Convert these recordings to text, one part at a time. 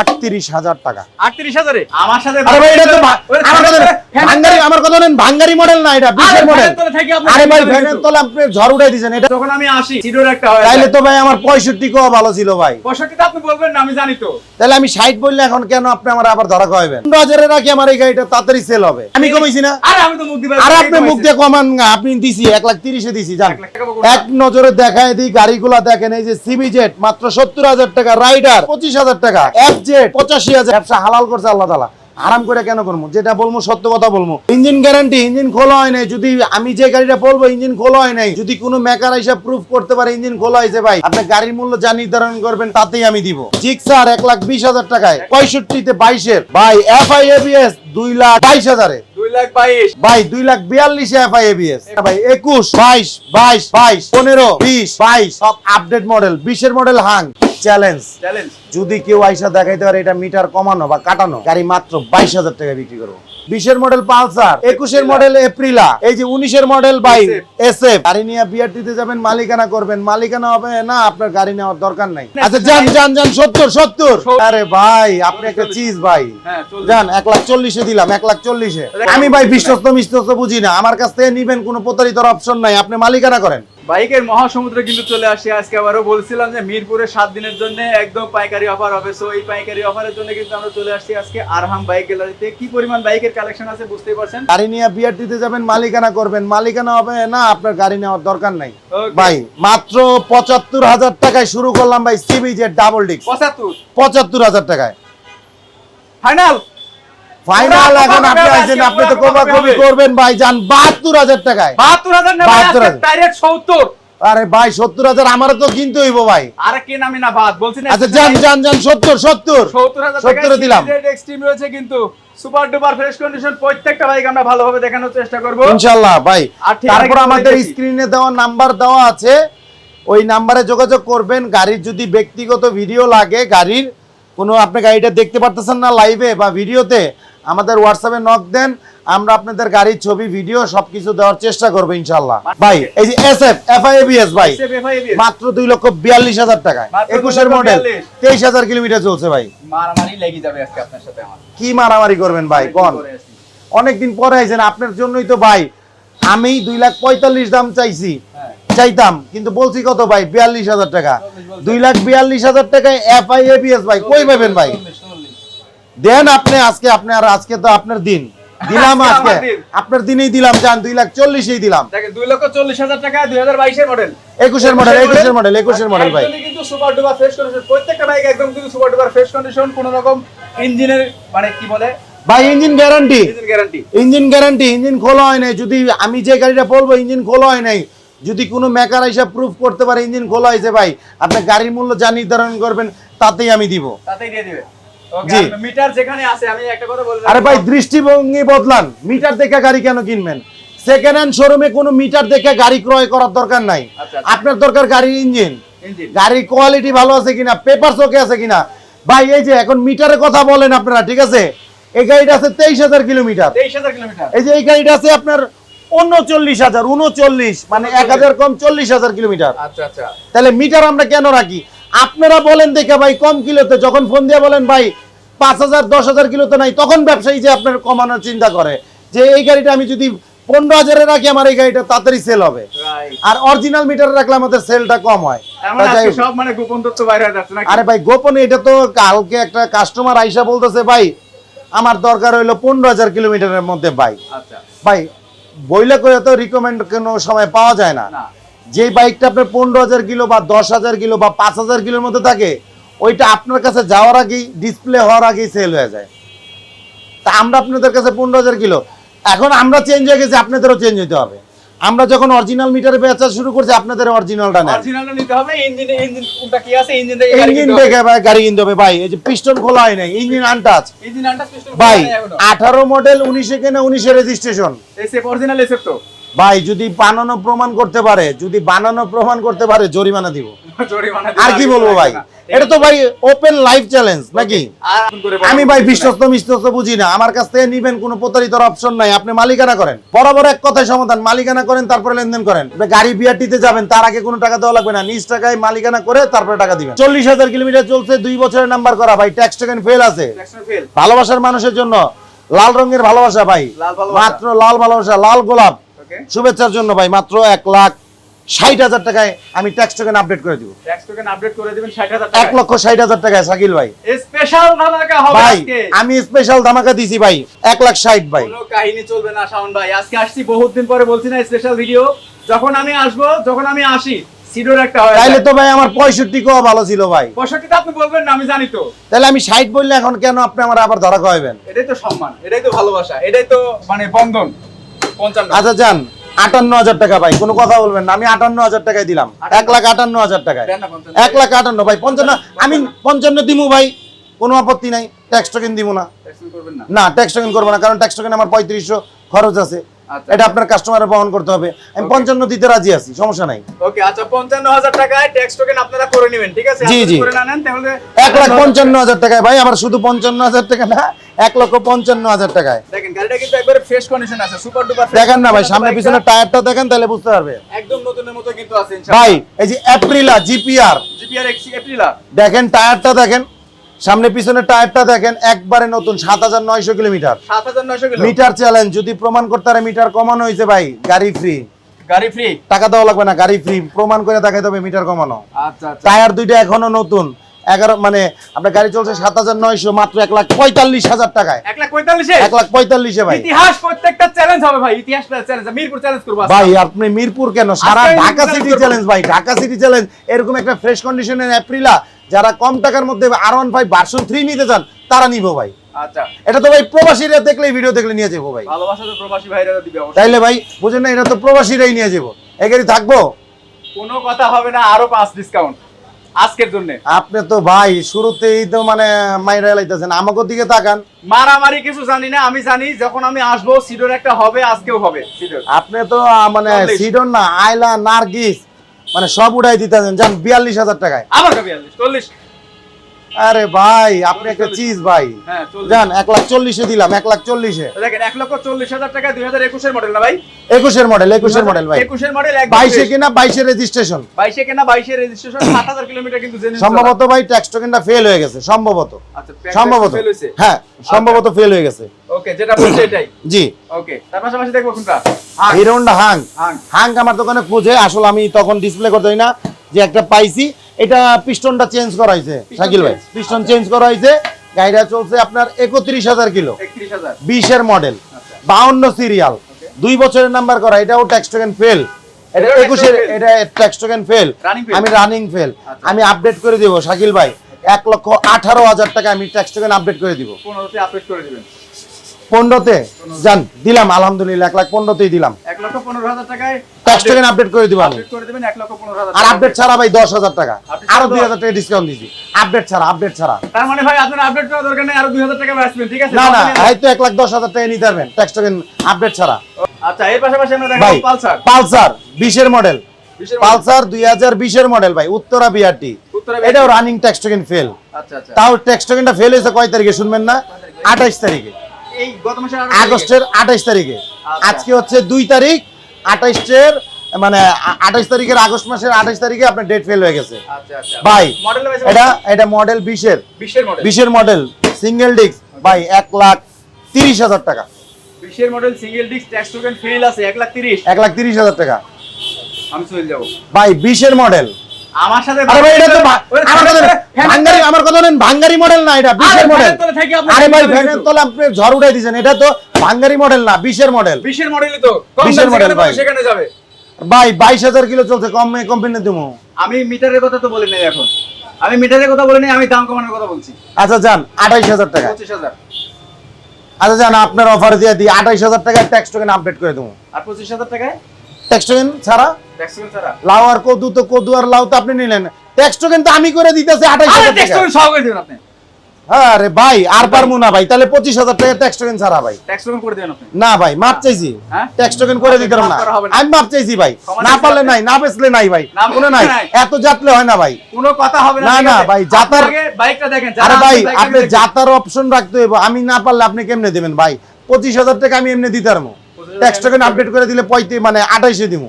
আটত্রিশ হাজার টাকা। আটত্রিশ হাজারে? আমার সাথে আরে ভাই এটা তো ভা- ওরে আমার কথা ফ্যানের- নেন, ভাঙ্গারি আমার কথা নেন ভাঙ্গারি মডেল না এটা বিশের মডেল ফ্যানের তলে থাকি আপনি আরে ভাই ফ্যানের ফ্যানের তলে তলে আপনি ঝড় উঠাই দিয়েছেন এটা যখন আমি আসি সিডোর একটা হয়। তাইলে তো ভাই আমার পঁয়ষট্টি কেও ভালো ছিল ভাই। পঁয়ষট্টিটা আপনি বলবেন না আমি জানি তো। তাহলে আমি ষাট বললে এখন কেন আপনি আমার আবার ধরা খাওয়াবেন পনেরো হাজারে রাখি আমার এই গাড়িটা তাড়াতাড়ি সেল হবে। আমি কমাইছি না? আরে আমি তো মুখ আর আপনি মুখ দিয়ে কমান না আপনি দিছি এক লাখ তিরিশে দিছি জান। এক নজরে দেখায় দিই গাড়িগুলা দেখেন এই যে সিবি জেট মাত্র সত্তর হাজার টাকা রাইডার পঁচিশ হাজার টাকা এফ জেট পঁচাশি হাজার। ব্যবসা হালাল করছে আল্লাহ তালা আরাম করে কেন করব? যেটা বলব সত্য কথা বলব। ইঞ্জিন গ্যারান্টি ইঞ্জিন খোলা হয় নাই। যদি আমি যে গাড়িটা বলব ইঞ্জিন খোলা হয় নাই। যদি কোনো মেকার হিসাব প্রুফ করতে পারে ইঞ্জিন খোলা হয়েছে ভাই আপনি গাড়ির মূল্য যা নির্ধারণ করবেন তাতেই আমি দিব। জিক্সার এক লাখ বিশ হাজার টাকায়। পঁয়ষট্টিতে বাইশের। ভাই এফ আই এবিএস দুই লাখ বাইশ হাজারে। দুই লাখ ভাই দুই লাখ বিয়াল্লিশে এফআই এবিএস ভাই একুশ বাইশ বাইশ বাইশ পনেরো বিশ বাইশ। সব আপডেট মডেল বিশের মডেল হাং চ্যালেঞ্জ যদি কেউ আইসা দেখাইতে পারে এটা মিটার কমানো বা কাটানো গাড়ি মাত্র বাইশ হাজার টাকা বিক্রি করব। বিশের মডেল পালসার একুশের মডেল এপ্রিলা এই যে উনিশের মডেল বাই এস এফ গাড়ি নিয়ে যাবেন মালিকানা করবেন মালিকানা হবে না আপনার গাড়ি নেওয়ার দরকার নাই। আচ্ছা যান যান যান সত্তর সত্তর। আরে ভাই আপনি একটা চিজ ভাই। হ্যাঁ যান এক লাখ চল্লিশে দিলাম এক লাখ চল্লিশে। আমি ভাই বিশ্বস্ত মিশ্বস্ত বুঝি না। আমার কাছ থেকে নিবেন কোনো প্রতারিতর অপশন নাই। আপনি মালিকানা করেন। বাইকের মহাসমুদ্রে কিন্তু চলে আসছে আজকে আবারও বলছিলাম যে মিরপুরে সাত দিনের জন্য একদম পাইকারি অফার হবে। সো এই পাইকারি অফারের জন্য কিন্তু আমরা চলে আসছি আজকে আরহাম বাইক গ্যালারিতে কি পরিমাণ বাইকের কালেকশন আছে বুঝতেই পারছেন? গাড়ি নিয়ে বিয়ার দিতে যাবেন মালিকানা করবেন। মালিকানা হবে না আপনার গাড়ি নেওয়ার দরকার নাই। ভাই মাত্র পঁচাত্তর হাজার টাকায় শুরু করলাম ভাই সিবি জেড ডাবল ডিক্স পঁচাত্তর? পঁচাত্তর হাজার টাকায়। ফাইনাল ফাইনাল এখন আপনি আছেন আপনি তো কবা কবি করবেন ভাই যান বাহাত্তর হাজার টাকায়। বাহাত্তর হাজার না 72,000 ডাইরেক্ট সত্তর। আরে ভাই সত্তর হাজার আমারও তো কিনতে হইব ভাই। আর কে নামে না বাদ? বলছি না আচ্ছা যান যান যান সত্তর সত্তর। সত্তর হাজার সত্তরে দিলাম। এক্সট্রিম রয়েছে কিন্তু সুপার ডুপার ফ্রেশ কন্ডিশন প্রত্যেকটা বাইক আমরা ভালোভাবে দেখানোর চেষ্টা করব। ইনশাল্লাহ ভাই। তারপর আমাদের। স্ক্রিনে দেওয়া নাম্বার দেওয়া আছে। ওই নাম্বারে যোগাযোগ করবেন। গাড়ির যদি ব্যক্তিগত ভিডিও লাগে গাড়ির কোনো আপনি গাড়িটা দেখতে পারতেছেন না লাইভে বা ভিডিওতে আমাদের হোয়াটসঅ্যাপে নক দেন আমরা আপনাদের গাড়ির ছবি ভিডিও সবকিছু দেওয়ার চেষ্টা করব ইনশাল্লাহ ভাই এই যে S F F I ABS ভাই মাত্র দুই লক্ষ বিয়াল্লিশ হাজার টাকায়। মাত্র একুশের মডেল তেইশ হাজার কিলোমিটার চলছে ভাই। মারামারি লেগে যাবে আজকে আপনার সাথে আমার। কি মারামারি করবেন ভাই কোন? অনেকদিন পরে আইছেন আপনার জন্যই তো ভাই আমি দুই লাখ পঁয়তাল্লিশ দাম চাইছি। চাইতাম কিন্তু বলছি কত ভাই? বিয়াল্লিশ হাজার টাকা। দুই লাখ বিয়াল্লিশ হাজার টাকায় এফ আই এবিএস ভাই কই পাবেন ভাই। দেন আপনি আজকে আপনি আর আজকে তো আপনার দিন। দিলাম আজকে। আপনার দিনেই দিলাম যান দুই লাখ চল্লিশেই দিলাম। দুই লক্ষ চল্লিশ হাজার টাকা দুই হাজার বাইশের মডেল একুশের মডেল একুশের মডেল একুশের মডেল ভাই। কিন্তু সুপার ডুপার ফ্রেশ কন্ডিশন প্রত্যেকটা বাইক একদম কিন্তু সুপার ডুপার ফ্রেশ কন্ডিশন কোনো রকম ইঞ্জিনের মানে কি বলে? ভাই engine guarantee engine guarantee engine guarantee engine খোলা হয় নাই। যদি আমি যে গাড়িটা বলব ইঞ্জিন খোলা হয় নাই। যদি কোনো মেকার হিসাব প্রুফ করতে পারে ইঞ্জিন খোলা হয়েছে ভাই আপনি গাড়ির মূল্য যা নির্ধারণ করবেন তাতেই আমি দিব। তাতেই দিয়ে দিবে। জি। মিটার যেখানে আছে আমি একটা কথা বলে আরে ভাই দৃষ্টিভঙ্গি বদলান। মিটার দেখে গাড়ি কেন কিনবেন? সেকেন্ড হ্যান্ড শোরুমে কোনো মিটার দেখে গাড়ি ক্রয় করার দরকার নাই। আচ্ছা, আচ্ছা। আপনার দরকার গাড়ির ইঞ্জিন। গাড়ির কোয়ালিটি ভালো আছে কিনা পেপার ওকে আছে কিনা? ভাই এই যে এখন মিটারের কথা বলেন আপনারা ঠিক আছে? এই গাড়িটা আছে তেইশ হাজার কিলোমিটার। এই যে এই গাড়িটা আছে আপনার উনচল্লিশ হাজার উনচল্লিশ মানে এক হাজার কম চল্লিশ হাজার কিলোমিটার। আচ্ছা আচ্ছা। তাহলে মিটার আমরা কেন রাখি? আপনারা বলেন দেখে ভাই কম কিলোতে যখন ফোন দিয়ে বলেন ভাই পাঁচ হাজার দশ হাজার কিলোতে নাই তখন ব্যবসায়ী যে আপনার কমানোর চিন্তা করে যে এই গাড়িটা আমি যদি পনেরো হাজারে রাখি আমার এই গাড়িটা তাড়াতাড়ি সেল হবে। আর অরিজিনাল মিটার রাখলে আমাদের সেলটা কম হয়। মানে আরে ভাই গোপনে এটা তো কালকে একটা কাস্টমার আইসা বলতেছে ভাই আমার দরকার হইল পনেরো হাজার কিলোমিটারের মধ্যে বাইক আচ্ছা। ভাই বইলে করে তো রিকমেন্ড কোনো সময় পাওয়া যায় না। না। যে বাইকটা আপনার পনেরো হাজার কিলো বা দশ হাজার কিলো বা পাঁচ হাজার কিলোর মধ্যে থাকে ওইটা আপনার কাছে যাওয়ার আগেই ডিসপ্লে হওয়ার আগেই সেল হয়ে যায়। তা আমরা আপনাদের কাছে পনেরো হাজার কিলো। এখন আমরা চেঞ্জ হয়ে গেছি আপনাদেরও চেঞ্জ হতে হবে। আমরা যখন অরিজিনাল মিটারে বেচা শুরু করছি আপনাদের অরিজিনালটা নেন। অরিজিনালটা নিতে হবে ইঞ্জিন ইঞ্জিন কোনটা কি আছে ইঞ্জিন দেখে ইঞ্জিন দেখে ভাই গাড়ি কিনতে হবে ভাই। এই যে পিস্টন খোলা হয় নাই engine untouch engine untouch piston ভাই আঠারো মডেল উনিশে কেনা উনিশে রেজিস্ট্রেশন এসএফ অরিজিনাল এসএফ তো। ভাই যদি বানানো প্রমাণ করতে পারে যদি বানানো প্রমাণ করতে পারে জরিমানা দিব। আর কি বলব ভাই? এটা তো ভাই ওপেন লাইফ চ্যালেঞ্জ নাকি? আমি ভাই বিশ্বস্ত মিশ্বস্ত বুঝি না। আমার কাছ থেকে নিবেন কোনো প্রতারিতর অপশন নাই। আপনি মালিকানা করেন। বরাবর এক কথায় সমাধান। মালিকানা করেন তারপরে লেনদেন করেন। গাড়ি বিআরটিতে যাবেন তার আগে কোনো টাকা দেওয়া লাগবে না। নিজ টাকায় মালিকানা করে তারপরে টাকা দিবেন। চল্লিশ হাজার কিলোমিটার চলছে দুই বছরের নাম্বার করা। ভাই ট্যাক্স টোকেন ফেল আছে। ভালোবাসার মানুষের জন্য। লাল রঙের ভালোবাসা ভাই। মাত্র লাল ভালোবাসা লাল গোলাপ? শুভেচ্ছার জন্য ভাই মাত্র এক লাখ ষাট হাজার টাকায় আমি ট্যাক্স টোকেন আপডেট করে দিব। Tax token update করে দিবেন 60,000 এক টাকায়। লক্ষ ষাট হাজার টাকায় শাকিল ভাই। স্পেশাল ধামাকা হবে আজকে। আমি স্পেশাল ধামাকা দিছি ভাই এক লাখ ষাট ভাই। কোনো কাহিনী চলবে না শাওন ভাই। আজকে আসছি বহুত দিন পরে বলছি না স্পেশাল ভিডিও যখন আমি আসব যখন আমি আসি সিডোর একটা হয় তাইলে তো ভাই আমার পঁয়ষট্টি কো ভালো ছিল ভাই। পঁয়ষট্টিটা আপনি বলবেন না আমি জানি তো। তাহলে আমি ষাট বললে এখন কেন আপনি আমার আবার ধরা খাওয়াবেন এটাই তো সম্মান এটাই তো ভালোবাসা এটাই তো মানে বন্ধন। আচ্ছা যান। আটান্ন হাজার টাকা ভাই কোনো কথা বলবেন না। আমি আটান্ন হাজার টাকায় দিলাম। এক লাখ আটান্ন হাজার টাকায়। এক লাখ আটান্ন ভাই পঞ্চান্ন। আমি পঞ্চান্ন দিমু ভাই কোনো আপত্তি নাই। ট্যাক্স টোকেন দিব না। না? ট্যাক্স টোকেন করব না কারণ ট্যাক্স টোকেন আমার পঁয়ত্রিশশো খরচ আছে। এটা আপনার কাস্টমারের বহন করতে হবে। আমি. পঞ্চান্ন দিতে রাজি আছি সমস্যা নাই। ওকে আচ্ছা পঞ্চান্ন হাজার টাকায় ট্যাক্স টোকেন আপনারা করে নেবেন ঠিক আছে? জি, আপনি জি। করে না নেন তাহলে এক লাখ পঞ্চান্ন হাজার টাকায় ভাই আমার শুধু পঞ্চান্ন হাজার টাকা না এক লক্ষ পঞ্চান্ন হাজার টাকায়। দেখেন গাড়িটা কিন্তু একবারে ফ্রেশ কন্ডিশন আছে সুপার ডুপার দেখেন না ভাই সামনে পিছনে টায়ারটা দেখেন তাহলে বুঝতে পারবে। একদম নতুনের মতো কিন্তু আছে ভাই এই যে অ্যাপ্রিলা জিপিআর জিপিআর এক্সি এপ্রিলা দেখেন টায়ারটা দেখেন সামনে পিছনে টায়ারটা দেখেন একবারে নতুন সাত হাজার নয়শো কিলোমিটার। মিটার চ্যালেঞ্জ যদি প্রমাণ করতে পারে মিটার কমানো হয়েছে ভাই গাড়ি ফ্রি গাড়ি ফ্রি টাকা দেওয়া লাগবে না গাড়ি ফ্রি প্রমাণ করে দেখাতে হবে মিটার কমানো। আচ্ছা আচ্ছা। টায়ার দুইটা এখনও নতুন। এগারো মানে আপনার গাড়ি চলছে সাত হাজার নয়শো মাত্র এক লাখ পঁয়তাল্লিশ হাজার টাকায়। এক লাখ পঁয়তাল্লিশে? এক লাখ পঁয়তাল্লিশে ভাই। ইতিহাস প্রত্যেকটা চ্যালেঞ্জ হবে ভাই ইতিহাস চ্যালেঞ্জ মিরপুর চ্যালেঞ্জ করব ভাই আপনি মিরপুর কেন? সারা ঢাকা সিটি চ্যালেঞ্জ ভাই ঢাকা সিটি চ্যালেঞ্জ এরকম একটা ফ্রেশ কন্ডিশনের এপ্রিলা যারা কম টাকার মধ্যে R one five version three নিতে চান তারা নিবো ভাই। আচ্ছা। এটা তো ভাই প্রবাসীরা দেখলে ভিডিও দেখলে নিয়ে যাব ভাই। ভালোবাসা তো প্রবাসী ভাইরা দিবে অবশ্যই। তাইলে ভাই বুঝেন না এটা তো প্রবাসীরাই নিয়ে যাব। এই গাড়ি থাকব? কোনো কথা হবে না আরও পাঁচ ডিসকাউন্ট আজকের জন্য। আপনি তো ভাই শুরুতেই তো মানে মাইরা লাইতেছেন আমাকে দিকে তাকান। মারামারি কিছু জানি না আমি জানি যখন আমি আসব সিডোর একটা হবে আজকেও হবে সিডোর। আপনি তো মানে। সিডন না আইলা নার্গিস মানে সব উঠাই দিতেছেন যান বিয়াল্লিশ হাজার টাকায়। আবার বিয়াল্লিশ? চল্লিশ? আরে ভাই আপনি একটা চিজ ভাই। হ্যাঁ যান এক লাখ চল্লিশে দিলাম এক লাখ চল্লিশে। দেখেন এক লক্ষ চল্লিশ হাজার টাকা দুই হাজার একুশের মডেল না ভাই? একুশের মডেল একুশের মডেল ভাই। একুশের মডেল বাইশে কিনা বাইশের রেজিস্ট্রেশন বাইশে কেনা বাইশে রেজিস্ট্রেশন সাত হাজার কিলোমিটার কিন্তু সম্ভবত ভাই ট্যাক্স টোকেনটা ফেল হয়ে গেছে সম্ভবত। আচ্ছা সম্ভবত। হ্যাঁ সম্ভবত ফেল হয়ে গেছে। ওকে যেটা বলছে এটাই। জি। ওকে তার পাশাপাশি দেখব কোনটা? হাং। Hero Honda Hang. হাং। হাং আমার দোকানে খুঁজে আসলে আমি তখন ডিসপ্লে করতে না। যে একটা পাইছি এটা পিস্টনটা চেঞ্জ করা হয়েছে শাকিল ভাই। পিস্টন চেঞ্জ করা হয়েছে গাড়িটা চলছে আপনার একত্রিশ হাজার কিলো। বিশের মডেল আচ্ছা। বাউন্ন সিরিয়াল দুই বছরের নাম্বার করা এটাও ট্যাক্স টোকেন ফেল এটা একুশের এটা ট্যাক্স টোকেন ফেল আমি রানিং ফেল আচ্ছা। আমি আপডেট করে দিব শাকিল ভাই। এক লক্ষ আঠারো হাজার টাকা আমি ট্যাক্স টোকেন আপডেট করে দিব। পনেরোতে? যান দিলাম আলহামদুলিল্লাহ এক লাখ পনেরোতেই দিলাম। এক লক্ষ পনেরো হাজার টাকায় ট্যাক্স টোকেন আপডেট করে দিব আমি। আর আপডেট ছাড়া ভাই দশ হাজার টাকা। Update আরও দুই হাজার টাকা ডিসকাউন্ট আপডেট ছাড়া আপডেট ছাড়া। তার মানে ভাই আপনার আপডেট করার দরকার নেই আরও দুই হাজার টাকা আসবেন ঠিক আছে? না না এক লাখ দশ হাজার টাকা নিতে পারবেন ট্যাক্স টোকেন আপডেট ছাড়া। আচ্ছা এর পাশাপাশি আমরা দেখাবো পালসার। পালসার বিশের মডেল মডেল। পালসার দুই হাজার বিশের মডেল ভাই উত্তরা বিআরটি এটাও রানিং ট্যাক্স টোকেন ফেল আচ্ছা আচ্ছা। তাও ট্যাক্স টোকেনটা ফেল হয়েছে কয় তারিখে শুনবেন না? আঠাইশ তারিখে। এই গত মাসে আগস্টের আঠাইশ তারিখে। আচ্ছা। আজকে হচ্ছে দুই তারিখ আঠাইশের মানে আঠাইশ তারিখের আগস্ট মাসের আঠাইশ তারিখে আপনার ডেট ফেল হয়ে গেছে। আচ্ছা আচ্ছা। ভাই এটা এটা মডেল বিশের। বিশের মডেল সিঙ্গেল ডিস্ক ভাই এক লাখ তিরিশ হাজার টাকা। বিশের model single disc tax token fail আছে এক লাখ তিরিশ। এক লাখ তিরিশ হাজার টাকা। আমি চলে যাব। ভাই বিশের মডেল আমার সাথে আরে ভাই এটা তো আমার কথা নেন, ভাঙ্গারি আমার কথা নেন ভাঙ্গারি মডেল না এটা বিশের মডেল আরে ভাই ফ্যানের তলে আপনি ঝড় উঠাই দিয়েছেন এটা তো ভাঙ্গারি মডেল না বিশের মডেল বিশের মডেলই তো। বিশের মডেল ভাই। সেখানে যাবে। ভাই বাইশ হাজার কিলো চলছে কম কোম্পানি তুমি আমি মিটারের কথা তো বলি নাই এখন। আমি মিটারের কথা বলি নাই আমি দাম কমানোর কথা বলছি। আচ্ছা যান আঠাইশ হাজার টাকা। পঁচিশ হাজার। আচ্ছা যান আপনার অফার দিয়ে দিই আঠাইশ হাজার টাকার ট্যাক্স টোকেন আপডেট করে দেবো আর পঁচিশ হাজার টাকায়? ট্যাক্স টোকেন ছাড়া? ট্যাক্স টোকেন ছাড়া। লাউ আর কদু তো কদু আর লাউ তো আপনি নিলেন। ট্যাক্স টোকেন তো আমি করে দিতেছি আঠাইশ হাজার ট্যাক্স টাকা। টোকেন সহ করে দেবেন আপনি। হ্যাঁ রে ভাই আর পারব না ভাই তাহলে পঁচিশ হাজার টাকা ট্যাক্স টোকেন ছাড়া ভাই। ট্যাক্স টোকেন করে আপনি। না ভাই মাপ চাইছি। হ্যাঁ? ট্যাক্স টোকেন করে দিতে না। হবে। আমি মাপ চাইছি ভাই। না পারলে আপনি। নাই না বেচলে নাই ভাই। কোনো নাই। এত জাতলে হয় না ভাই। কোনো কথা হবে না না? ভাই, আপনি বাইকটা দেখেন আরে ভাই আপনি। যাতার অপশন রাখতে হইব। আমি না পারলে আপনি কেমনে দেবেন ভাই? পঁচিশ হাজার টাকা আমি এমনি দিতে পারব। 25,000 ট্যাক্স টোকেন আপডেট করে দিলে পঁয়ত্রিশ মানে আঠাইশে দিব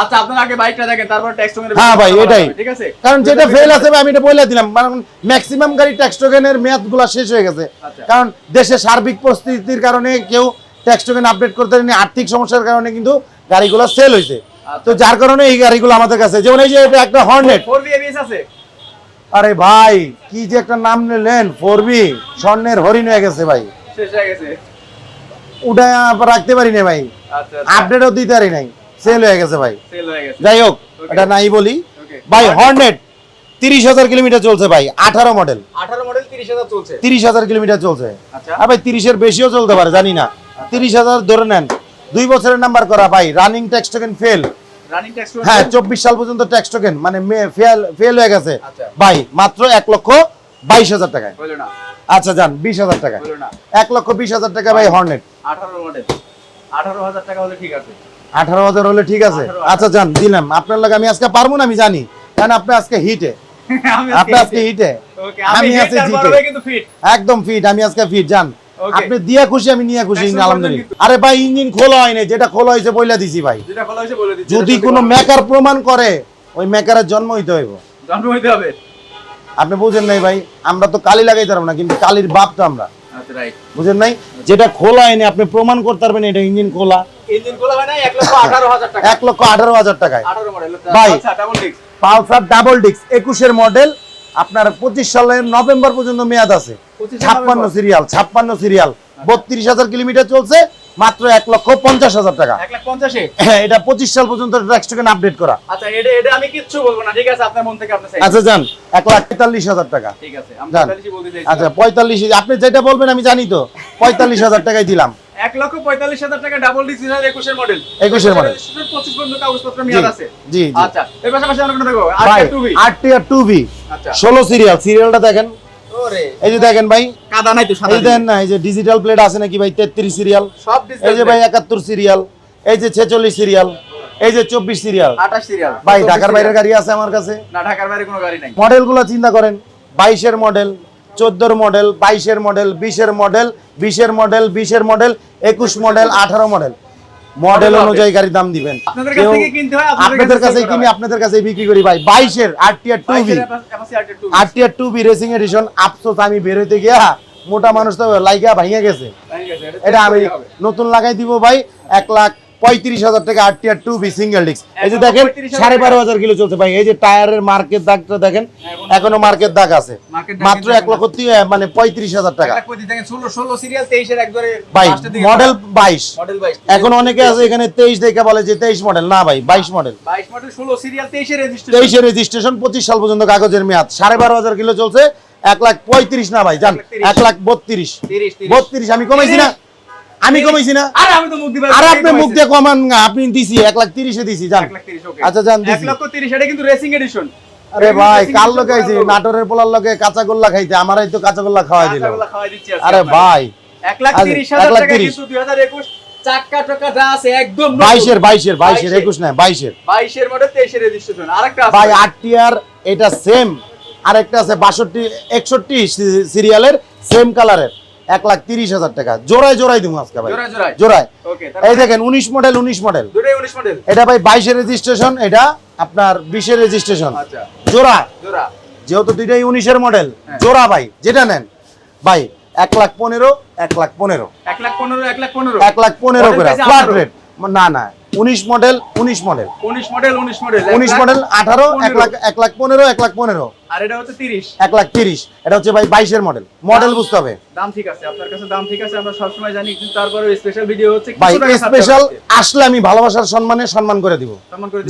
আচ্ছা আপনার আগে বাইকটা দেখেন তারপর ট্যাক্স হ্যাঁ ভাই, এটাই। ঠিক আছে? কারণ যেটা ফেল আছে আমি এটা বলে দিলাম কারণ ম্যাক্সিমাম গাড়ি ট্যাক্স টোকেনের মেয়াদ শেষ হয়ে গেছে। আচ্ছা। কারণ দেশের সার্বিক পরিস্থিতির কারণে কেউ ট্যাক্স টোকেন আপডেট করতে পারেনি আর্থিক সমস্যার কারণে কিন্তু গাড়িগুলো সেল হয়েছে আচ্ছা। তো যার কারণে এই গাড়িগুলো আমাদের কাছে যেমন এই যে এটা একটা হর্নেট আছে? আরে ভাই কি যে একটা নাম নিলেন ফোর বি স্বর্ণের হরিণ হয়ে গেছে ভাই। শেষ হয়ে গেছে। ওটা রাখতে পারি না ভাই। আচ্ছা আপডেটও দিতে পারি নাই। সেল হয়ে গেছে ভাই। যাই হোক. এটা নাই বলি। ভাই হর্নেট তিরিশ হাজার কিলোমিটার চলছে ভাই আঠারো মডেল 18 মডেল 30000 চলছে। তিরিশ হাজার কিলোমিটার চলছে। আচ্ছা। আর ভাই তিরিশের বেশিও চলতে পারে জানি না। তিরিশ হাজার ধরে নেন। দুই বছরের নাম্বার করা ভাই রানিং ট্যাক্স টোকেন ফেল হ্যাঁ চব্বিশ সাল পর্যন্ত ট্যাক্স টোকেন মানে ফেল ফেল হয়ে গেছে। আচ্ছা। ভাই মাত্র এক লক্ষ বাইশ হাজার টাকায়। আচ্ছা যান বিশ হাজার টাকা এক লক্ষ বিশ হাজার টাকা ভাই হর্নেট 18 মডেল 18000 টাকা হলে ঠিক আছে। আঠারো হাজার হলে ঠিক আছে। আচ্ছা যান দিলাম। আপনার লাগে আমি আজকে পারব না আমি জানি। কারণ আপনি আজকে হিটে আপনি আজকে হিটে আমি আছি ফিট একদম ফিট আমি আজকে ফিট যান আপনি দিয়া খুশি আমি নিয়ে খুশি আলহামদুলিল্লাহ। আরে ভাই ইঞ্জিন খোলা হয়নি যেটা খোলা হয়েছে বইলা দিছি ভাই। যদি কোনো মেকার প্রমাণ করে ওই মেকারের জন্ম হইতে হইব। জন্ম হইতে হবে। আপনি বুঝেন নাই ভাই আমরা তো কালি লাগাইতে পারব না কিন্তু কালির বাপ তো আমরা। বুঝেন নাই? যেটা খোলা এনে আপনি প্রমাণ করতে পারবেন এটা ইঞ্জিন খোলা। ইঞ্জিন খোলা হয় না 1 লক্ষ 18000 টাকা। এক লক্ষ আঠারো হাজার টাকায়। ভাই। আচ্ছা পালসার ডাবল ডিস্ক একুশের মডেল আপনার পঁচিশ সালের নভেম্বর পর্যন্ত মেয়াদ আছে। ছাপ্পান্ন সিরিয়াল ছাপ্পান্ন সিরিয়াল বত্রিশ হাজার কিলোমিটার চলছে মাত্র এক লক্ষ পঞ্চাশ হাজার টাকা। 1 লাখ 50 এ হ্যাঁ এটা পঁচিশ সাল পর্যন্ত আপডেট করা। আচ্ছা এটা এটা আমি কিচ্ছু বলব না ঠিক আছে? আপনার মন থেকে আপনি আচ্ছা যান। এক লাখ তেতাল্লিশ হাজার টাকা। ঠিক আছে আমি যান। 45 বলতে চাইছি আচ্ছা পঁয়তাল্লিশ আপনি যেটা বলবেন আমি জানি তো। পঁয়তাল্লিশ হাজার টাকাই দিলাম। এক লক্ষ 45 হাজার টাকা ডাবল 2021 এর মডেল 21 এর model। 25 পর্যন্ত কাগজপত্র মেয়াদ আছে। জি জি। আচ্ছা এর পাশাপাশি আমরা দেখো আর টু বি আট টি আর টু বি আচ্ছা। ষোলো সিরিয়াল সিরিয়ালটা দেখেন। এই যে দেখেন ভাই কাদা নাই তো সাদা এই দেখেন না এই যে ডিজিটাল প্লেট আছে নাকি ভাই তেত্রিশ সিরিয়াল সব এই যে ভাই একাত্তর সিরিয়াল এই যে ছেচল্লিশ সিরিয়াল এই যে চব্বিশ সিরিয়াল 28 সিরিয়াল ভাই ঢাকার বাইরের গাড়ি আছে আমার কাছে। না ঢাকার বাইরে কোনো গাড়ি নাই। মডেলগুলো চিন্তা করেন বাইশের মডেল চোদ্দোর মডেল বাইশের মডেল বিশের মডেল বিশের মডেল বিশের মডেল একুশ মডেল আঠারো মডেল। মডেল অনুযায়ী গাড়ির দাম দিবেন। আপনাদের কাছে কিনে আপনাদের কাছে বিক্রি করি ভাই। বাইশের আরটিআর টু বি 22 এর Apache R2 RTR two V racing edition আফসোস আমি বের হইতে গিয়া মোটা মানুষ তো লাইগা ভাঙে গেছে। এটা আমি। নতুন লাগাই দিব ভাই এক লাখ পঁয়ত্রিশ হাজার টাকা RTR two V single disc এই যে দেখেন সাড়ে বারো হাজার কিলো চলছে ভাই। এই যে টায়ারের মার্কেট দাগটা দেখেন এখন- এখনও মার্কেট দাগ আছে। মাত্র এক লক্ষ মানে পঁয়ত্রিশ হাজার টাকা। এক লাখ পঁয়ত্রিশ দেখেন, 16 16 সিরিয়াল 23 এর একবারে ভাই মডেল বাইশ। এখন অনেকে আছে এখানে তেইশ দেখে বলে যে তেইশ মডেল না ভাই বাইশ মডেল 22 মডেল 16 সিরিয়াল 23 এর রেজিস্ট্রেশন তেইশের রেজিস্ট্রেশন পঁচিশ সাল পর্যন্ত কাগজের মেয়াদ। সাড়ে বারো হাজার কিলো চলছে এক লাখ পঁয়ত্রিশ না ভাই জান এক লাখ বত্রিশ। 30 30 বত্রিশ আমি কমাইছি না। আমি কমাইছি না। আরে আমি তো মুখ দিবার আর আপনি মুখ দিয়ে কমান না আপনি দিছি এক লাখ তিরিশে দিছি জান 1 লাখ 30 ওকে। আচ্ছা, যান, 1 দিছি। লক্ষ 30 এটা কিন্তু রেসিং এডিশন আরে ভাই কাল লোক আইছি? নাটোরের পোলার লোকে কাঁচা গোল্লা খাইতে আমারই তো কাঁচা গোল্লা খাওয়াই দিল। আরে ভাই। এক লাখ আচ্ছা, তিরিশ এক হাজার টাকা। কিন্তু দুই হাজার একুশ চাক্কা টাকা যা আছে একদম বাইশের বাইশের বাইশের একুশ না বাইশের। বাইশের মডেল তেইশের রেজিস্ট্রেশন আরেকটা আছে। ভাই আটটি আর এটা সেম আরেকটা আছে বাষট্টি একষট্টি সিরিয়ালের সেম কালারের এক লাখ তিরিশ হাজার টাকা। জোড়ায় জোড়ায় দিব আজকে ভাই। জোড়ায় এই দেখেন উনিশ মডেল উনিশ মডেল এটা ভাই বাইশের রেজিস্ট্রেশন এটা আপনার বিশের রেজিস্ট্রেশন আচ্ছা। জোড়া। যেহেতু দুইটাই উনিশের মডেল হ্যাঁ। জোড়া ভাই যেটা নেন। ভাই এক লাখ পনেরো এক লাখ পনেরো। এক লাখ পনেরো এক লাখ পনেরো? এক লাখ পনেরো করে ফ্ল্যাট রেট না না উনিশ মডেল উনিশ মডেল। উনিশ মডেল উনিশ মডেল উনিশ মডেল আঠারো এক লাখ এক লাখ পনেরো এক লাখ পনেরো। আর এটা হচ্ছে তিরিশ। এক লাখ তিরিশ। এটা হচ্ছে ভাই বাইশের মডেল। মডেল বুঝতে হবে। দাম ঠিক আছে আপনার কাছে দাম ঠিক আছে আমরা সবসময় জানি কিন্তু তারপরে স্পেশাল ভিডিও হচ্ছে ভাই স্পেশাল আসলে আমি ভালোবাসার সম্মানে সম্মান করে দিব।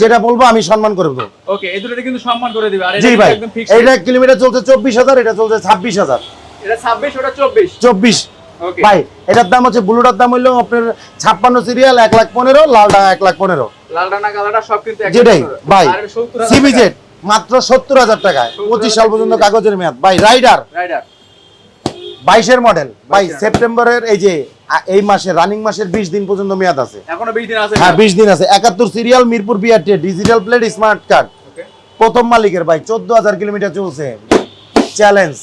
যেটা বলব আমি সম্মান করে দেবো। ওকে এই দুটোতে কিন্তু সম্মান করে দিবে আর এটা জি ভাই এইটা কিলোমিটার চলছে চব্বিশ হাজার এটা চলছে ছাব্বিশ হাজার। এটা ছাব্বিশ ওটা চব্বিশ। চব্বিশ। ভাই এটার দাম হচ্ছে ব্লুটার দাম হইল আপনার ছাপ্পান্ন সিরিয়াল এক লাখ পনেরো লালটা এক লাখ পনেরো। যেটাই। ভাই আর এটা 70,000 সিবিজেড মাত্র সত্তর হাজার টাকায়। 70,000 পঁচিশ সাল পর্যন্ত কাগজের মেয়াদ। ভাই রাইডার। রাইডার। বাইশের মডেল ভাই সেপ্টেম্বরের এই যে এই মাসে রানিং মাসের বিশ দিন পর্যন্ত মেয়াদ আছে। এখনও বিশ দিন আছে। হ্যাঁ বিশ দিন আছে। একাত্তর serial Mirpur BRT digital plate smart card প্রথম মালিকের ভাই চোদ্দ হাজার কিলোমিটার চলছে। চ্যালেঞ্জ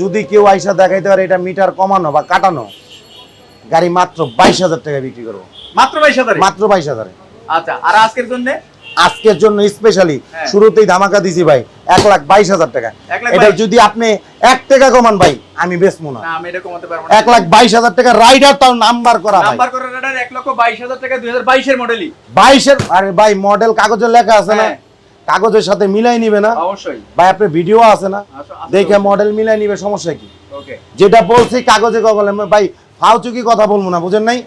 যদি কেউ আইসা দেখাইতে পারে এটা মিটার কমানো বা কাটানো গাড়ি মাত্র বাইশ হাজার টাকা বিক্রি করব। মাত্র বাইশ হাজারে? মাত্র বাইশ হাজারে। আচ্ছা আর আজকের জন্য? আজকের জন্য স্পেশালি হ্যাঁ। শুরুতেই ধামাকা দিছি ভাই এক লাখ বাইশ হাজার টাকা। এটা যদি আপনি এক টাকা কমান ভাই আমি বেচবো না। না আমি এটা কমাতে পারব এক লাখ বাইশ হাজার টাকা রাইডার তাও নাম্বার করা ভাই। নাম্বার করে এক লক্ষ বাইশ হাজার টাকা দুই হাজার বাইশের মডেলই বাইশের আরে ভাই মডেল কাগজে লেখা আছে না? হ্যাঁ। কাগজের সাথে মিলাই নিবে না। অবশ্যই। ভাই আপনার ভিডিও আছে না? আসো, আসো। দেখে মডেল মিলাই নিবে সমস্যা কি? ওকে। যেটা বলছি কাগজে কবলে ভাই ফাউচুকি কথা বলব না বুঝেন নাই?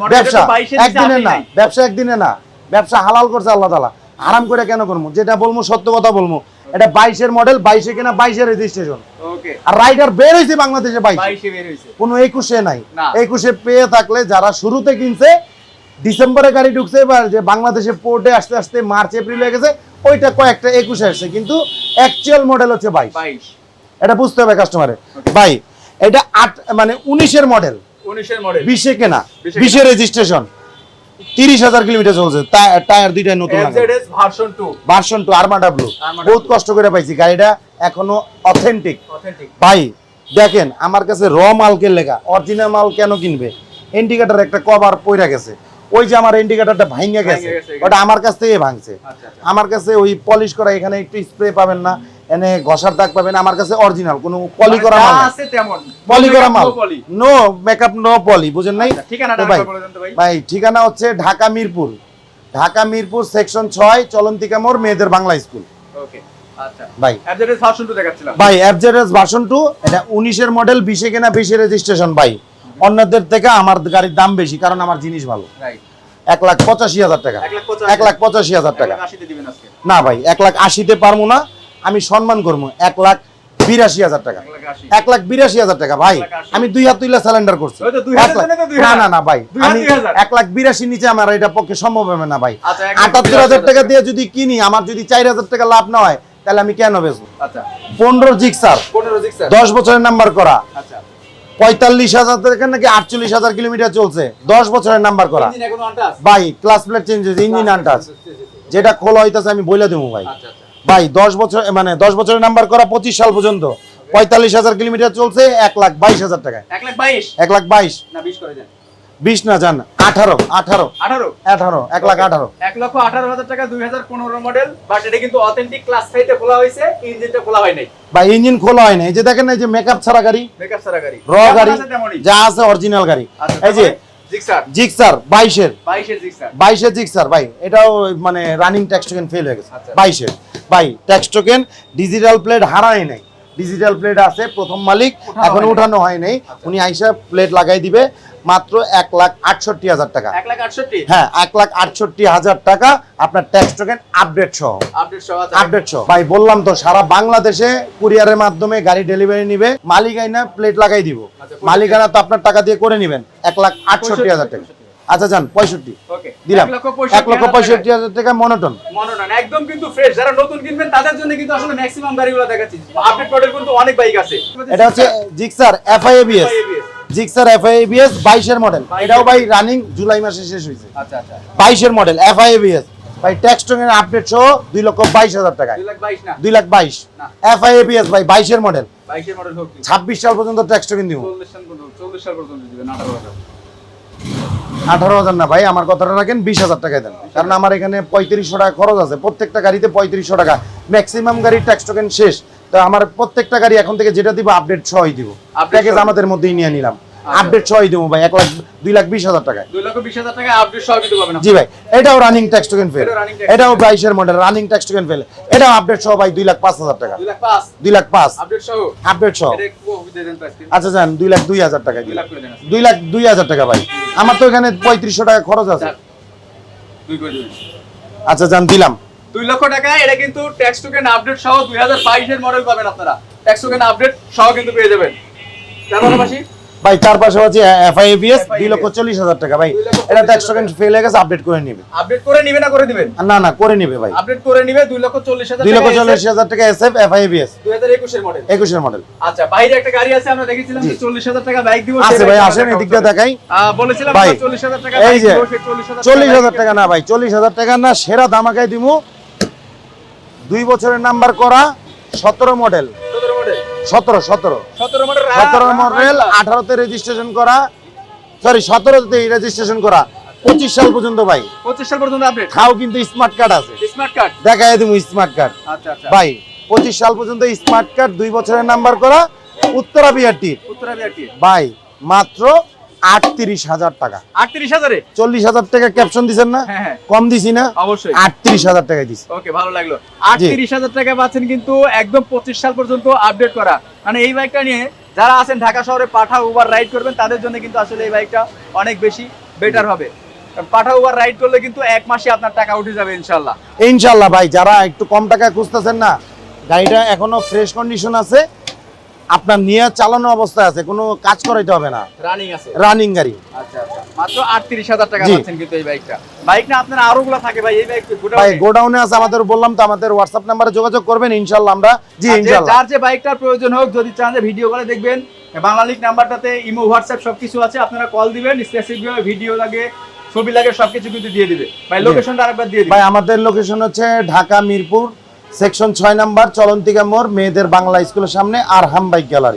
মডেল ব্যবসা একদিনে না ব্যবসা একদিনে না। ব্যবসা হালাল করছে আল্লাহ তালা আরাম করে কেন করব? যেটা বলব সত্য কথা বলব। এটা বাইশের মডেল বাইশে কিনা বাইশের রেজিস্ট্রেশন ওকে। আর রাইডার বের হয়েছে বাংলাদেশে বাইশ। বাইশে কোনো একুশে নাই। একুশে পেয়ে থাকলে যারা শুরুতে কিনছে ডিসেম্বরে গাড়ি ঢুকছে এবার যে বাংলাদেশে পোর্টে আসতে আসতে মার্চ এপ্রিল হয়ে গেছে ওইটা কয়েকটা একুশে আসছে কিন্তু অ্যাকচুয়াল মডেল হচ্ছে বাইশ। বাইশ। এটা বুঝতে হবে কাস্টমারে ভাই এটা আট মানে উনিশের মডেল বিশে কেনা বিশে রেজিস্ট্রেশন তিরিশ হাজার কিলোমিটার চলছে টায়ার দুইটাই নতুন version two version two Armada blue Armada বহুত কষ্ট করে পাইছি গাড়িটা এখনও অথেন্টিক অথেন্টিক ভাই দেখেন আমার কাছে র মালকে লেখা? অরিজিনাল মাল কেন কিনবে? ইন্ডিকেটর একটা কভার পইরা গেছে। ওই যে আমার ইন্ডিকেটরটা ভাঙে গেছে। ওটা আমার কাছ থেকে ভাঙছে। আচ্ছা আচ্ছা। আমার কাছে ওই পলিশ করা এখানে একটু স্প্রে পাবেন না এনে ঘষার দাগ পাবেন আমার কাছে অরিজিনাল কোনো পলি করা মাল আছে তেমন। পলি করা মাল নো মেকআপ নো পলি বুঝেন নাই? আচ্ছা, ঠিকানাটা ভাই ভাই। ভাই ঠিকানা হচ্ছে ঢাকা মিরপুর। ঢাকা মিরপুর সেকশন ছয় চলন্তিকা মোড় মেয়েদের বাংলা স্কুল। ওকে আচ্ছা। ভাই। ভার্সন টু দেখাচ্ছিলাম। ভাই এফজেডএস ভার্সন টু এটা উনিশের মডেল বিশে কেনা বিশে রেজিস্ট্রেশন ভাই। অন্যদের থেকে আমার গাড়ির দাম বেশি কারণ আমার জিনিস ভালো এক লাখ পঁচাশি হাজার টাকা এক লাখ পঁচাশি হাজার টাকা না ভাই এক লাখ আশিতে পারব না আমি সম্মান করব এক লাখ বিরাশি হাজার টাকা এক লাখ বিরাশি হাজার টাকা ভাই। আমি দুই হাত তুইলা স্যালেন্ডার করছি না না না ভাই আমি এক লাখ বিরাশি নিচে আমার এটা পক্ষে সম্ভব হবে না ভাই আচ্ছা, আটাত্তর হাজার টাকা দিয়ে যদি কিনি আমার যদি চার হাজার টাকা লাভ না হয় তাহলে আমি কেন বেচবো আচ্ছা পনেরো জিক্সার দশ বছরের নাম্বার করা আচ্ছা পঁয়তাল্লিশ হাজার থেকে নাকি আটচল্লিশ হাজার কিলোমিটার চলছে। দশ বছরের নাম্বার করা। ভাই ক্লাস প্লেট চেঞ্জ হয়েছে ইঞ্জিন আনটাস যেটা খোলা হইতেছে আমি বলে দেবো ভাই। আচ্ছা আচ্ছা। ভাই দশ বছর মানে দশ বছরের নাম্বার করা পঁচিশ সাল পর্যন্ত। পঁয়তাল্লিশ হাজার কিলোমিটার চলছে এক লাখ বাইশ হাজার টাকা এক লাখ বাইশ? এক লাখ বাইশ। বিশ না জান আঠারো আঠারো আঠারো? আঠারো এক লাখ আঠারো। এক লক্ষ আঠারো হাজার টাকা দুই হাজার পনেরো মডেল বাট এটা কিন্তু অথেন্টিক ক্লাস ফাইভে খোলা হয়েছে ইঞ্জিনটা খোলা হয় নাই। বা ইঞ্জিন খোলা হয় না এই যে দেখেন এই যে মেকআপ ছাড়া গাড়ি মেকআপ সারা গাড়ি। র গাড়ি যা আছে অরিজিনাল গাড়ি। আচ্ছা এই যে জিক্সার জিক্সার বাইশের। বাইশের জিক্সার ভাই এটাও মানে রানিং ট্যাক্স টোকেন ফেল হয়ে গেছে। আচ্ছা। বাইশের। ভাই ট্যাক্স টোকেন ডিজিটাল প্লেট হারায় নাই। ডিজিটাল প্লেট আছে প্রথম মালিক এখন উঠানো হয় নাই। আচ্ছা। উনি আইসা প্লেট লাগাই দিবে। মাত্র এক লাখ আটষট্টি হাজার টাকা। এক লাখ আটষট্টি? হ্যাঁ এক লাখ আটষট্টি হাজার টাকা আপনার ট্যাক্স টোকেন আপডেট সহ। আপডেট সহ আপডেট সহ। ভাই বললাম তো সারা বাংলাদেশে কুরিয়ারের মাধ্যমে গাড়ি ডেলিভারি নিবে মালিক আইনা প্লেট লাগাই দিব। আচ্ছা, মালিকানা তো আপনার টাকা দিয়ে করে নেবেন এক লাখ আটষট্টি হাজার টাকা। আচ্ছা যান পঁয়ষট্টি। দিলাম। এক লক্ষ পঁয়ষট্টি হাজার টাকা। মনোটন একদম কিন্তু ফ্রেশ যারা নতুন কিনবেন তাদের জন্য কিন্তু আসলে ম্যাক্সিমাম গাড়িগুলো দেখাচ্ছি। আপডেট মডেল কিন্তু অনেক বাইক আছে। এটা হচ্ছে Gixxer FI ABS Gixxer FI ABS বাইশের মডেল এটাও ভাই রানিং জুলাই মাসে শেষ হয়েছে। আচ্ছা আচ্ছা। বাইশের মডেল এফআইএবিএস ভাই ট্যাক্স টোকেন আপডেট সহ দুই লক্ষ বাইশ হাজার টাকায়। দুই লাখ বাইশ দুই লাখ এফআইএবিএস ভাই বাইশের মডেল ছাব্বিশ সাল পর্যন্ত ট্যাক্স টোকেন দিব হাজার। আঠারো হাজার না ভাই আমার কথাটা রাখেন বিশ হাজার টাকায় দেন। কারণ আমার এখানে পঁয়ত্রিশশো টাকা খরচ আছে প্রত্যেকটা গাড়িতে পঁয়ত্রিশশো টাকা। ম্যাক্সিমাম গাড়ির ট্যাক্স টোকেন শেষ। তো আমার প্রত্যেকটা গাড়ি এখন থেকে যেটা দিব আপডেট ছয় দিব। প্যাকেজ আমাদের মধ্যেই নিয়ে নিলাম। আচ্ছা। আপডেট ছয় দিব ভাই এক লাখ দুই লাখ বিশ হাজার টাকায়। জি ভাই এটাও রানিং ট্যাক্স টোকেন ফেল এটাও বাইশের model running tax token fail এটাও আপডেট সহ ভাই দুই লাখ পাঁচ হাজার টাকা। দুই লাখ পাঁচ? আপডেট সহ? প্রাইস আচ্ছা যান দুই লাখ দুই হাজার টাকা দুই লাখ। দুই হাজার টাকা ভাই। আমার তো এখানে পঁয়ত্রিশশো টাকা খরচ আছে। আচ্ছা যান দিলাম। দুই লক্ষ টাকা এটা কিন্তু ট্যাক্স টোকেন আপডেট সহ দুই হাজার বাইশের মডেল পাবেন আপনারা। ট্যাক্স টোকেন আপডেট সহ কিন্তু পেয়ে যাবেন। কেমন পাশি ভাই চার পাশে আছে এফআইএবিএস FIABS দুই লক্ষ চল্লিশ হাজার টাকা। ভাই এটা একশো সেকেন্ড ফেল হয়ে গেছে আপডেট করে নিবে। আপডেট করে নিবে না করে দিবেন? না না করে নিবে ভাই। আপডেট করে নিবে দুই লক্ষ চল্লিশ হাজার দুই লক্ষ চল্লিশ হাজার টাকা এস এফ এফআইএবিএস দুই হাজার একুশের মডেল একুশের মডেল আচ্ছা বাইরে একটা গাড়ি আছে আমরা দেখেছিলাম যে চল্লিশ হাজার টাকা বাইক দিব আছে ভাই আসেন দেখাই। বলেছিলাম ভাই, চল্লিশ হাজার টাকা এই যে, চল্লিশ হাজার টাকা না ভাই চল্লিশ হাজার টাকা না সেরা দামাকায় দিমু। দুই বছরের নাম্বার করা সতেরো মডেল। সতেরো সতেরো সতেরো। মডেল আঠারোতে রেজিস্ট্রেশন করা। সরি সতেরোতে রেজিস্ট্রেশন করা। পঁচিশ সাল পর্যন্ত ভাই। পঁচিশ সাল পর্যন্ত আপডেট খাও কিন্তু স্মার্ট কার্ড আছে। স্মার্ট কার্ড দেখাই দিব স্মার্ট কার্ড আচ্ছা আচ্ছা। ভাই পঁচিশ সাল পর্যন্ত স্মার্ট কার্ড দুই বছরের নাম্বার করা উত্তরা বিআরটি উত্তরা বিআরটি ভাই মাত্র আটত্রিশ হাজার টাকা। আটত্রিশ হাজারে? চল্লিশ হাজার টাকা ক্যাপশন দিছেন না? হ্যাঁ হ্যাঁ। কম দিছি না? অবশ্যই। আটত্রিশ হাজার টাকায় দিছি। ওকে ভালো লাগল। আটত্রিশ হাজার টাকা পাচ্ছেন কিন্তু একদম পঁচিশ সাল পর্যন্ত আপডেট করা। মানে এই বাইকটা নিয়ে যারা আছেন ঢাকা শহরে পাঠা উবার রাইড করবেন তাদের জন্য কিন্তু আসলে এই বাইকটা অনেক বেশি বেটার হবে। পাঠা উবার রাইড করলে কিন্তু এক মাসে আপনার টাকা উঠে যাবে ইনশাল্লাহ ইনশাল্লাহ ভাই যারা একটু কম টাকায় খুঁজতেছেন না গাড়িটা এখনও ফ্রেশ কন্ডিশন আছে। আপনার নিয়ে চালানো অবস্থায় আছে কোনো কাজ করাইতে হবে না। রানিং আছে। রানিং গাড়ি। আচ্ছা আচ্ছা। মাত্র আটত্রিশ হাজার টাকা পাচ্ছেন কিন্তু এই বাইকটা বাইক না আপনার আরও থাকে ভাই এই বাইক ভাই গোডাউনে আছে আমাদের বললাম তো আমাদের হোয়াটসঅ্যাপ নাম্বারে যোগাযোগ করবেন ইনশাল্লাহ আমরা। জি ইনশাল্লাহ। যার যে বাইকটার প্রয়োজন হোক যদি চান যে ভিডিও দেখবেন নাম্বারটাতে ইমো হোয়াটসঅ্যাপ সবকিছু আছে আপনারা কল দিবেন ভিডিও লাগে ছবি লাগে সবকিছু কিন্তু দিয়ে দিবে। ভাই লোকেশনটা আরেকবার দিয়ে দিবেন। ভাই আমাদের লোকেশন হচ্ছে ঢাকা মিরপুর সেকশন ছয় নাম্বার চলন্তিকা মোড় মেয়েদের বাংলা স্কুলের সামনে আর হাম বাইক গ্যালারি।